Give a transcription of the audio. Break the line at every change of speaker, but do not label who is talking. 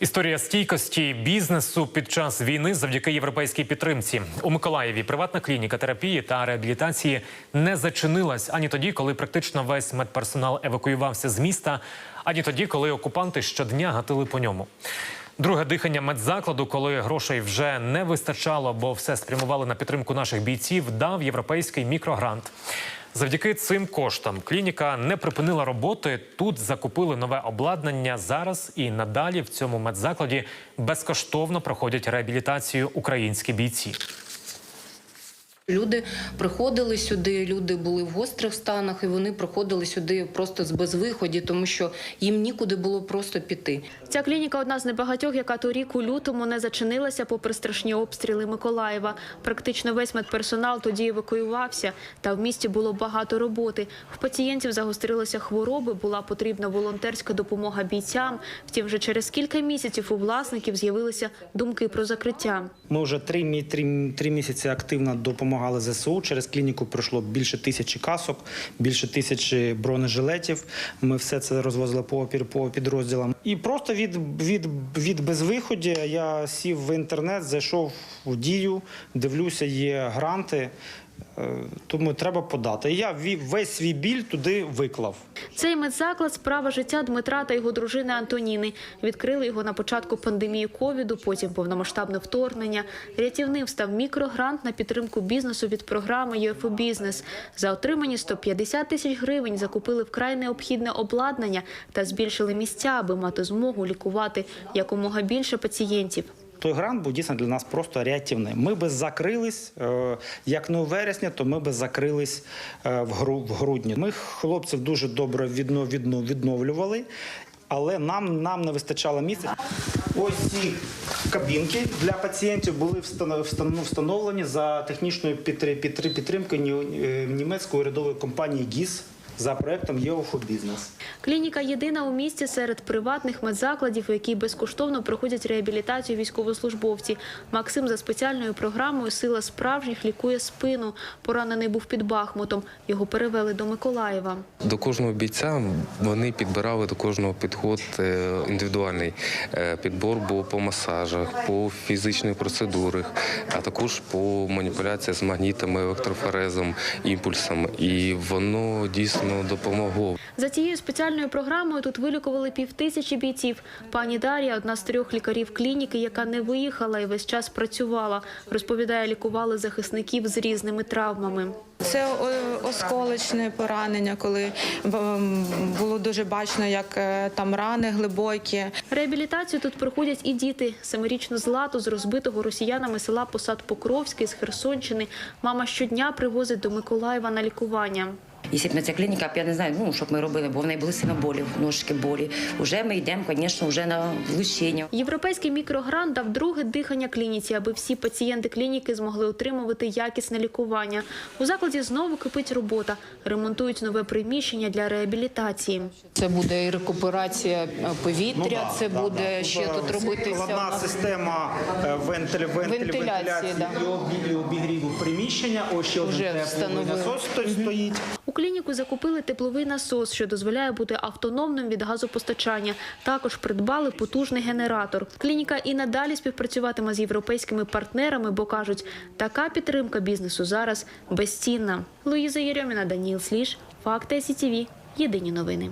Історія стійкості бізнесу під час війни завдяки європейській підтримці у Миколаєві. Приватна клініка терапії та реабілітації не зачинилась ані тоді, коли практично весь медперсонал евакуювався з міста, ані тоді, коли окупанти щодня гатили по ньому. Друге дихання медзакладу, коли грошей вже не вистачало, бо все спрямували на підтримку наших бійців, дав європейський мікрогрант. Завдяки цим коштам клініка не припинила роботи. Тут закупили нове обладнання. Зараз і надалі в цьому медзакладі безкоштовно проходять реабілітацію українські бійці.
Люди приходили сюди, люди були в гострих станах, і вони приходили сюди просто з безвиході, тому що їм нікуди було просто піти.
Ця клініка одна з небагатьох, яка торік у лютому не зачинилася попри страшні обстріли Миколаєва. Практично весь медперсонал тоді евакуювався, та в місті було багато роботи. В пацієнтів загострилися хвороби, була потрібна волонтерська допомога бійцям. Втім, вже через кілька місяців у власників з'явилися думки про закриття.
Ми вже три, три, три місяці активно допомагали ЗСУ. Через клініку пройшло більше тисячі касок, більше тисячі бронежилетів. Ми все це розвозили по, по підрозділам. І просто від, від, від безвиході я сів в інтернет, зайшов в дію, дивлюся, є гранти. Е, Тому треба подати. Я весь свій біль туди виклав.
Цей медзаклад справа життя Дмитра та його дружини Антоніни. Відкрили його на початку пандемії ковіду, потім повномасштабне вторгнення. Рятівним став мікрогрант на підтримку бізнесу від програми ЮФО Бізнес. За отримані 150 тисяч гривень закупили вкрай необхідне обладнання та збільшили місця, аби мати змогу лікувати якомога більше пацієнтів.
Той грант був дійсно для нас просто рятівним. Ми би закрились, е, як не у вересні, то ми би закрились е, в гру- в грудні. Ми хлопців дуже добре відно- відно- відновлювали, але нам, нам не вистачало місця. Ось ці кабінки для пацієнтів були встано- встановлені за технічною підтри- підтри- підтримкою е, німецької урядової компанії ГІС за проектом ЄОФО Бізнес.
Клініка єдина у місті серед приватних медзакладів, у якій безкоштовно проходять реабілітацію військовослужбовці. Максим за спеціальною програмою Сила справжніх лікує спину. Поранений був під Бахмутом. Його перевели до Миколаєва.
До кожного бійця вони підбирали до кожного підход е, індивідуальний Е, підбор був по масажах, по фізичних процедурах, а також по маніпуляції з магнітами, електрофорезом, імпульсом. І воно дійсно допомогло.
За цією спеціальною програмою тут вилікували півтисячі бійців. Пані Дар'я одна з трьох лікарів клініки, яка не виїхала і весь час працювала. Розповідає, лікували захисників з різними травмами.
Це о, осколочне поранення, коли було дуже бачно, як е, там рани глибокі.
Реабілітацію тут проходять і діти. Семирічну злату з розбитого росіянами села Посад Покровський з Херсонщини. Мама щодня привозить до Миколаєва на лікування.
Якщо б не ця клініка, б я не знаю, ну щоб ми робили, бо в неї були сильно болі, ножки болі. Уже ми йдемо, звісно, вже на влучення.
Європейський мікрогрант дав друге дихання клініці, аби всі пацієнти клініки змогли отримувати якісне лікування. У закладі знову кипить робота. Ремонтують нове приміщення для реабілітації.
Це буде і рекуперація е, повітря, це буде ще тут робитися. нас.
система е, вентиль, вентиль,
Вентиляції,
вентиляції
да.
і обі- обігріву приміщення. Ось ще один насос стоїть.
Клініку закупили тепловий насос, що дозволяє бути автономним від газопостачання. Також придбали потужний генератор. Клініка і надалі співпрацюватиме з європейськими партнерами, бо кажуть, така підтримка бізнесу зараз безцінна. Луїза Єрьоміна, Даніл Сліж, Факти СІТІВІ. Єдині новини.